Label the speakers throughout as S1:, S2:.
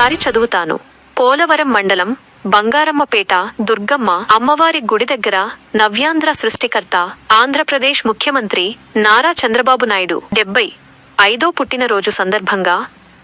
S1: మరోసారి చదువుతాను. పోలవరం మండలం బంగారమ్మపేట దుర్గమ్మ అమ్మవారి గుడి దగ్గర నవ్యాంధ్ర సృష్టికర్త ఆంధ్రప్రదేశ్ ముఖ్యమంత్రి నారా చంద్రబాబు నాయుడు. డెబ్బై ఐదో పుట్టినరోజు సందర్భంగా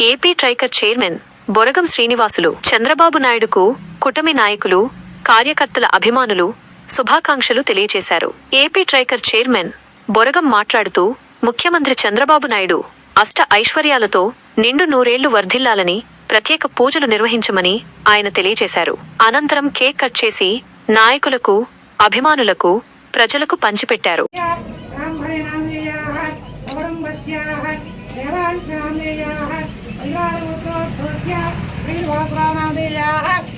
S1: AP Tricor chairman Boragam Srinivasulu Chandrababu నాయుడుకు కుటమి నాయకులు కార్యకర్తల అభిమానులు శుభాకాంక్షలు తెలియజేశారు. ఏపీ ట్రైకర్ చైర్మన్ బొరగం మాట్లాడుతూ ముఖ్యమంత్రి చంద్రబాబు నాయుడు అష్ట ఐశ్వర్యాలతో నిండు నూరేళ్ళు వర్ధిల్లాలని ప్రత్యేక పూజలు నిర్వహించమని ఆయన తెలియజేశారు. అనంతరం కేక్ కట్ చేసి నాయకులకు అభిమానులకు ప్రజలకు పంచిపెట్టారు.
S2: బ్రాహ్మణేనామేయాः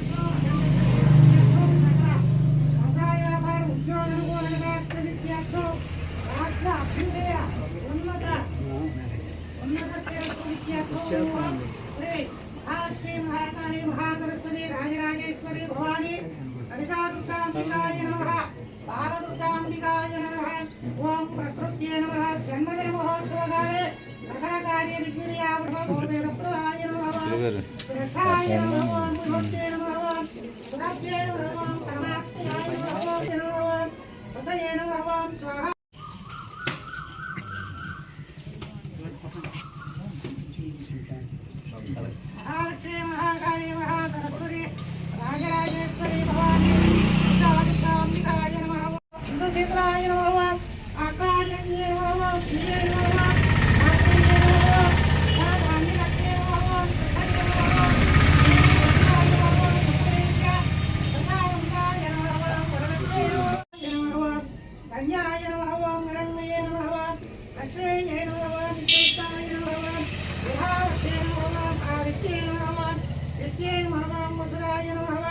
S2: రాజరాజేశ్వరి భవాని లలితాదుర్గాంబికాయ నమః బాలదుర్గాంబికాయ నమః ఓం ప్రకృత్యై నమః జన్మదిన మహోత్సవకాలే సకల కార్య దిగ్విజయాయ నమః శ్రద్ధాయ నమః ఓం బుద్ధే నమః నమః ఓం పరమాత్మయాయ నమః ఓం నమః హృదయే నమః ఓం స్వాహ మహాలక్ష్మీ మహాకాళీ మహాసరస్వతి రాజరాజేశ్వరి భవాని విశాఖాంబికాయ నమః ఇంద్రశీతలాయ నమః ఆకాశన్యే నమః శ్రీయే నమః ఆత్మీయే నమః రాధాన్యలక్ష్మీ నమః సుఖదే నమః శ్రీకృష్ణాయ నమః సుప్రీత్య సదానందాయ నమః పరమేశ్వరాయ నమః కన్యాయ నమః హిరణ్మయే నమః లక్ష్మీయే నమః నిత్యస్థాయ నమః విహారతే నమః ఆదిత్యే నమః నిత్యే నమః వసుదాయ నమః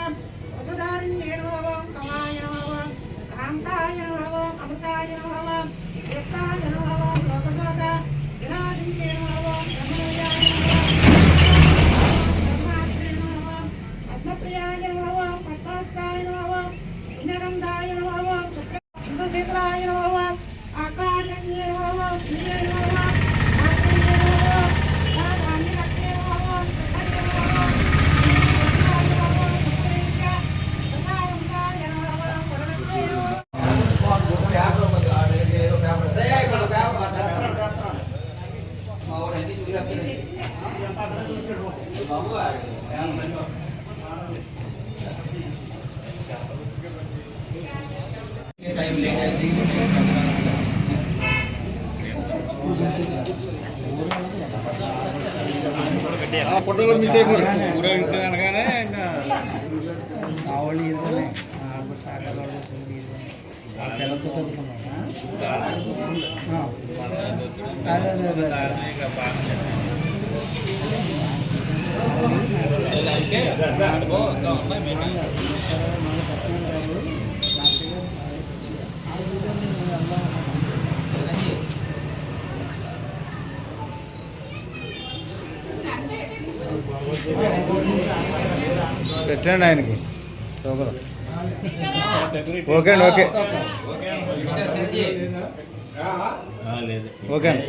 S2: వసుధారిణ్యే నమః కమాయ నమః కాంతాయ నమః అమృతాయ నమః యత్తాయ నమః లోకసోక వినాశిన్యే నమః బ్రహ్మణ్యాయ నమః పద్మప్రియాయ నమః పద్మాస్తాయ నమః పుణ్యగంధాయ నమః ఇంద్రశీతలాయ నమః ఆకాశన్యే నమః శ్రీయే నమః ఆత్మీయే నమః రాధాన్యలక్ష్మీ నమః సుఖదే నమః శ్రీకృష్ణాయ నమః సుప్రీత్య సదానందాయ నమః పరమేశ్వరాయ
S3: ఫోటోలో మిస్ అయిపోరు.
S4: అనగానే ఇంకా సాగర్ పిల్లలతో చదువుకున్నాం పెట్టండి ఆయనకి. ఓకే అండి ఓకే. ఓకే అండి